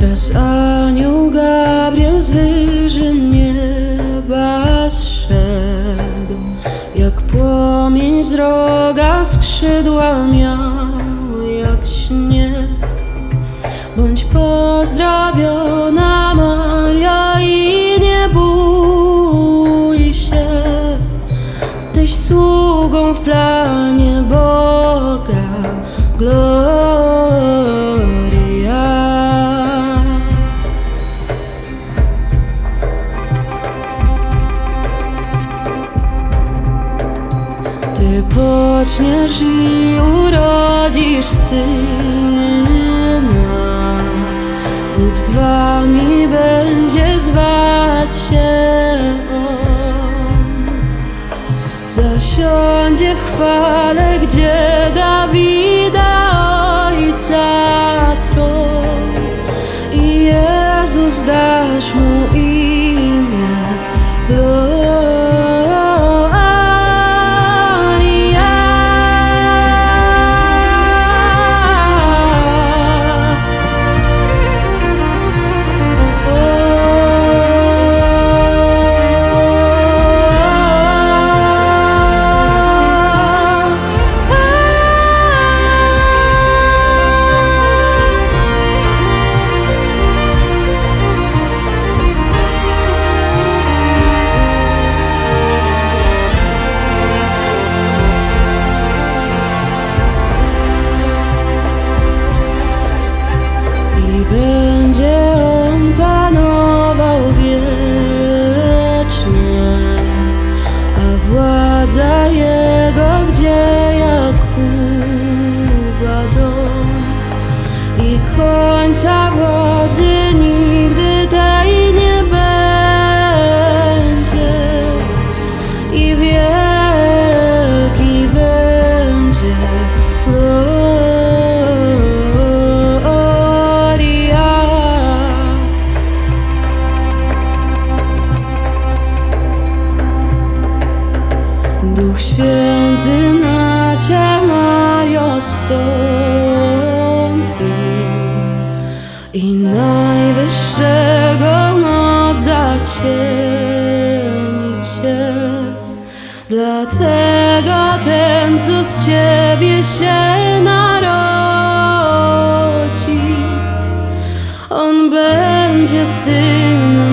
Lecz anioł Gabriel z wyżyn nieba zszedł. Jak płomień z roga skrzydła miał jak śnie Bądź pozdrowiona Maria i nie bój się. Tyś sługą w planie Boga Poczniesz i urodzisz syna. Bóg z wami będzie zwać się. Zasiądzie w chwale, gdzie Dawida ojca tron I Jezus dasz mu Duch Święty na Cię Mario i najwyższego moc zacieni Cię. Dlatego ten, co z Ciebie się narodzi, On będzie Synem.